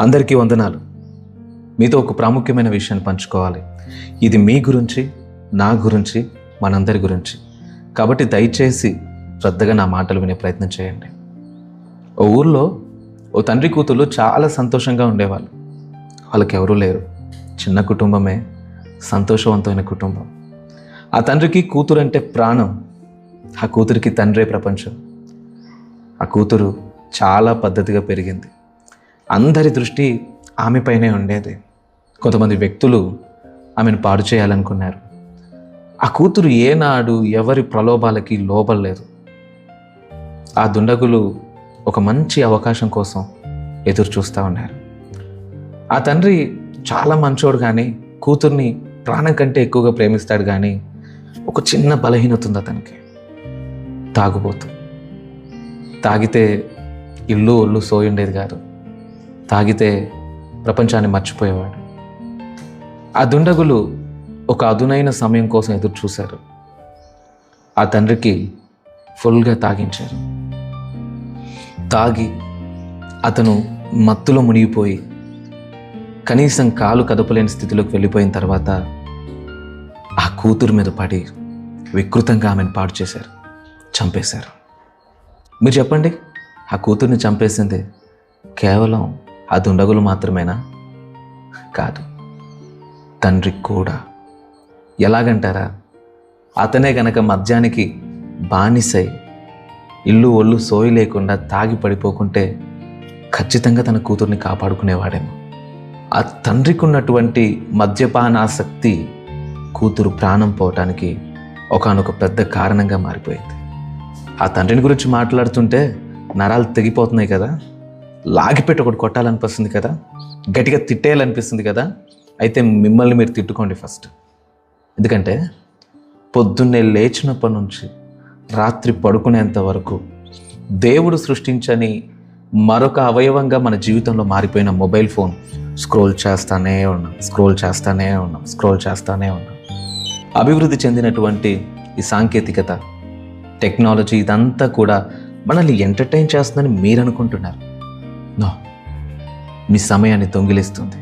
అందరికీ వందనాలు. మీతో ఒక ప్రాముఖ్యమైన విషయాన్ని పంచుకోవాలి. ఇది మీ గురించి నా గురించి మనందరి గురించి. కాబట్టి దయచేసి శ్రద్ధగా నా మాటలు వినే ప్రయత్నం చేయండి. ఓ ఊర్లో ఓ తండ్రి కూతురు చాలా సంతోషంగా ఉండేవాళ్ళు. వాళ్ళకి ఎవరూ లేరు. చిన్న కుటుంబమే సంతోషవంతమైన కుటుంబం. ఆ తండ్రికి కూతురు అంటే ప్రాణం. ఆ కూతురికి తండ్రే ప్రపంచం. ఆ కూతురు చాలా పద్ధతిగా పెరిగింది. అందరి దృష్టి ఆమెపైనే ఉండేది. కొంతమంది వ్యక్తులు ఆమెను పాడు చేయాలనుకున్నారు. ఆ కూతురు ఏనాడు ఎవరి ప్రలోభాలకి లోబలేదు ఆ దుండగులు ఒక మంచి అవకాశం కోసం ఎదురు చూస్తూ ఉన్నారు. ఆ తండ్రి చాలా మంచోడు కానీ కూతుర్ని ప్రాణం కంటే ఎక్కువగా ప్రేమిస్తాడు కానీ ఒక చిన్న బలహీనత ఉంది అతనికి. తాగుబోతు. తాగితే ఇల్లు ఒళ్ళు సోయుండేది కాదు. తాగితే ప్రపంచాన్ని మర్చిపోయేవాడు. ఆ దుండగులు ఒక అదునైన సమయం కోసం ఎదురు చూశారు ఆ తండ్రికి ఫుల్గా తాగించారు. తాగి అతను మత్తులో మునిగిపోయి కనీసం కాలు కదపలేని స్థితిలోకి వెళ్ళిపోయిన తర్వాత ఆ కూతురు మీద పడి వికృతంగా ఆమెను పాడు చేశారు. చంపేశారు. మీరు చెప్పండి ఆ కూతుర్ని చంపేసింది కేవలం ఆ దుండగులు మాత్రమేనా? కాదు. తండ్రి కూడా. ఎలాగంటారా? అతనే గనక మద్యానికి బానిసై ఇల్లు ఒళ్ళు సోయి లేకుండా తాగి పడిపోకుంటే ఖచ్చితంగా తన కూతుర్ని కాపాడుకునేవాడేమో. ఆ తండ్రికి ఉన్నటువంటి మద్యపానాసక్తి కూతురు ప్రాణం పోవటానికి ఒకనొక పెద్ద కారణంగా మారిపోయింది. ఆ తండ్రిని గురించి మాట్లాడుతుంటే నరాలు తెగిపోతున్నాయి కదా? లాగిపెట్టి ఒకటి కొట్టాలనిపిస్తుంది కదా? గట్టిగా తిట్టేయాలనిపిస్తుంది కదా? అయితే మిమ్మల్ని మీరు తిట్టుకోండి ఫస్ట్. ఎందుకంటే పొద్దున్నే లేచినప్పటి నుంచి రాత్రి పడుకునేంత వరకు దేవుడు సృష్టించని మరొక అవయవంగా మన జీవితంలో మారిపోయిన మొబైల్ ఫోన్ స్క్రోల్ చేస్తానే ఉన్నాం స్క్రోల్ చేస్తానే ఉన్నాం స్క్రోల్ చేస్తానే ఉన్నాం. అభివృద్ధి చెందినటువంటి ఈ సాంకేతికత టెక్నాలజీ ఇదంతా కూడా మనల్ని ఎంటర్టైన్ చేస్తుందని మీరు అనుకుంటున్నారు. నో. మీ సమయాన్ని దొంగిలిస్తుంది.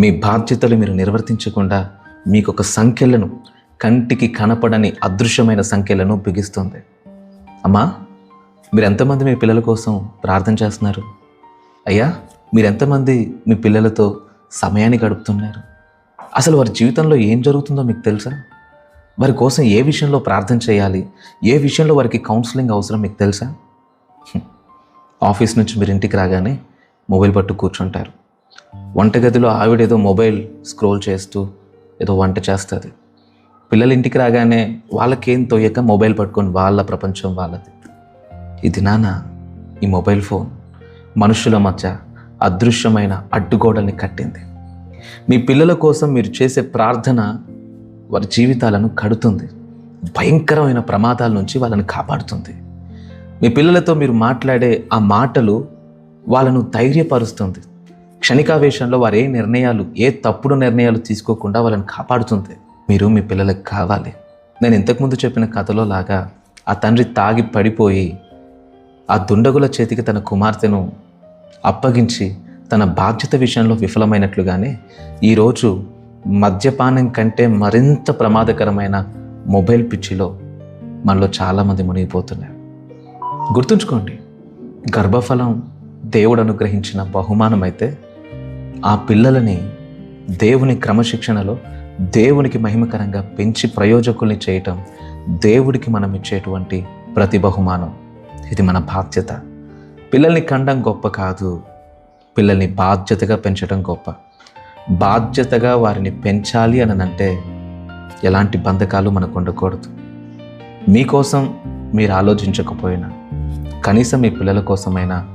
మీ బాధ్యతలు మీరు నిర్వర్తించకుండా మీకు ఒక సంఖ్యలను కంటికి కనపడని అదృశ్యమైన సంఖ్యలను బిగిస్తుంది. అమ్మా మీరు ఎంతమంది మీ పిల్లల కోసం ప్రార్థన చేస్తున్నారు? అయ్యా మీరు ఎంతమంది మీ పిల్లలతో సమయాన్ని గడుపుతున్నారు? అసలు వారి జీవితంలో ఏం జరుగుతుందో మీకు తెలుసా? వారి కోసం ఏ విషయంలో ప్రార్థన చేయాలి? ఏ విషయంలో వారికి కౌన్సిలింగ్ అవసరం మీకు తెలుసా? ఆఫీస్ నుంచి మీరు ఇంటికి రాగానే మొబైల్ పట్టు కూర్చుంటారు. వంటగదిలో ఆవిడ ఏదో మొబైల్ స్క్రోల్ చేస్తూ ఏదో వంట చేస్తుంది. పిల్లలు ఇంటికి రాగానే వాళ్ళకేం తోయక మొబైల్ పట్టుకొని వాళ్ళ ప్రపంచం వాళ్ళది. ఇది నాన్న ఈ మొబైల్ ఫోన్. మనుషుల మధ్య అదృశ్యమైన అడ్డుగోడల్ని కట్టింది. మీ పిల్లల కోసం మీరు చేసే ప్రార్థన వారి జీవితాలను కడుతుంది. భయంకరమైన ప్రమాదాల నుంచి వాళ్ళని కాపాడుతుంది. మీ పిల్లలతో మీరు మాట్లాడే ఆ మాటలు వాళ్ళను ధైర్యపరుస్తుంది. క్షణికావేశంలో వారు ఏ నిర్ణయాలు ఏ తప్పుడు నిర్ణయాలు తీసుకోకుండా వాళ్ళని కాపాడుతుంది. మీరు మీ పిల్లలకు కావాలి. నేను ఇంతకుముందు చెప్పిన కథలో లాగా ఆ తండ్రి తాగి పడిపోయి ఆ దుండగుల చేతికి తన కుమార్తెను అప్పగించి తన బాధ్యత విషయంలో విఫలమైనట్లుగానే ఈరోజు మద్యపానం కంటే మరింత ప్రమాదకరమైన మొబైల్ పిచ్చిలో మనలో చాలామంది మునిగిపోతున్నారు. గుర్తుంచుకోండి గర్భఫలం దేవుడు అనుగ్రహించిన బహుమానం అయితే ఆ పిల్లలని దేవుని క్రమశిక్షణలో దేవునికి మహిమకరంగా పెంచి ప్రయోజకుల్ని చేయటం దేవుడికి మనం ఇచ్చేటువంటి ప్రతి బహుమానం. ఇది మన బాధ్యత. పిల్లల్ని కండం గొప్ప కాదు. పిల్లల్ని బాధ్యతగా పెంచడం గొప్ప. బాధ్యతగా వారిని పెంచాలి అని అంటే ఎలాంటి బంధకాలు మనకు ఉండకూడదు. మీకోసం మీరు ఆలోచించకపోయినా కనీసం మీ పిల్లల కోసమైనా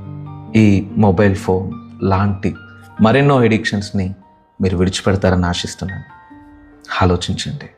ఈ మొబైల్ ఫోన్ లాంటి మరెన్నో ఎడిక్షన్స్ని మీరు విడిచిపెడతారని ఆశిస్తున్నాను. ఆలోచించండి.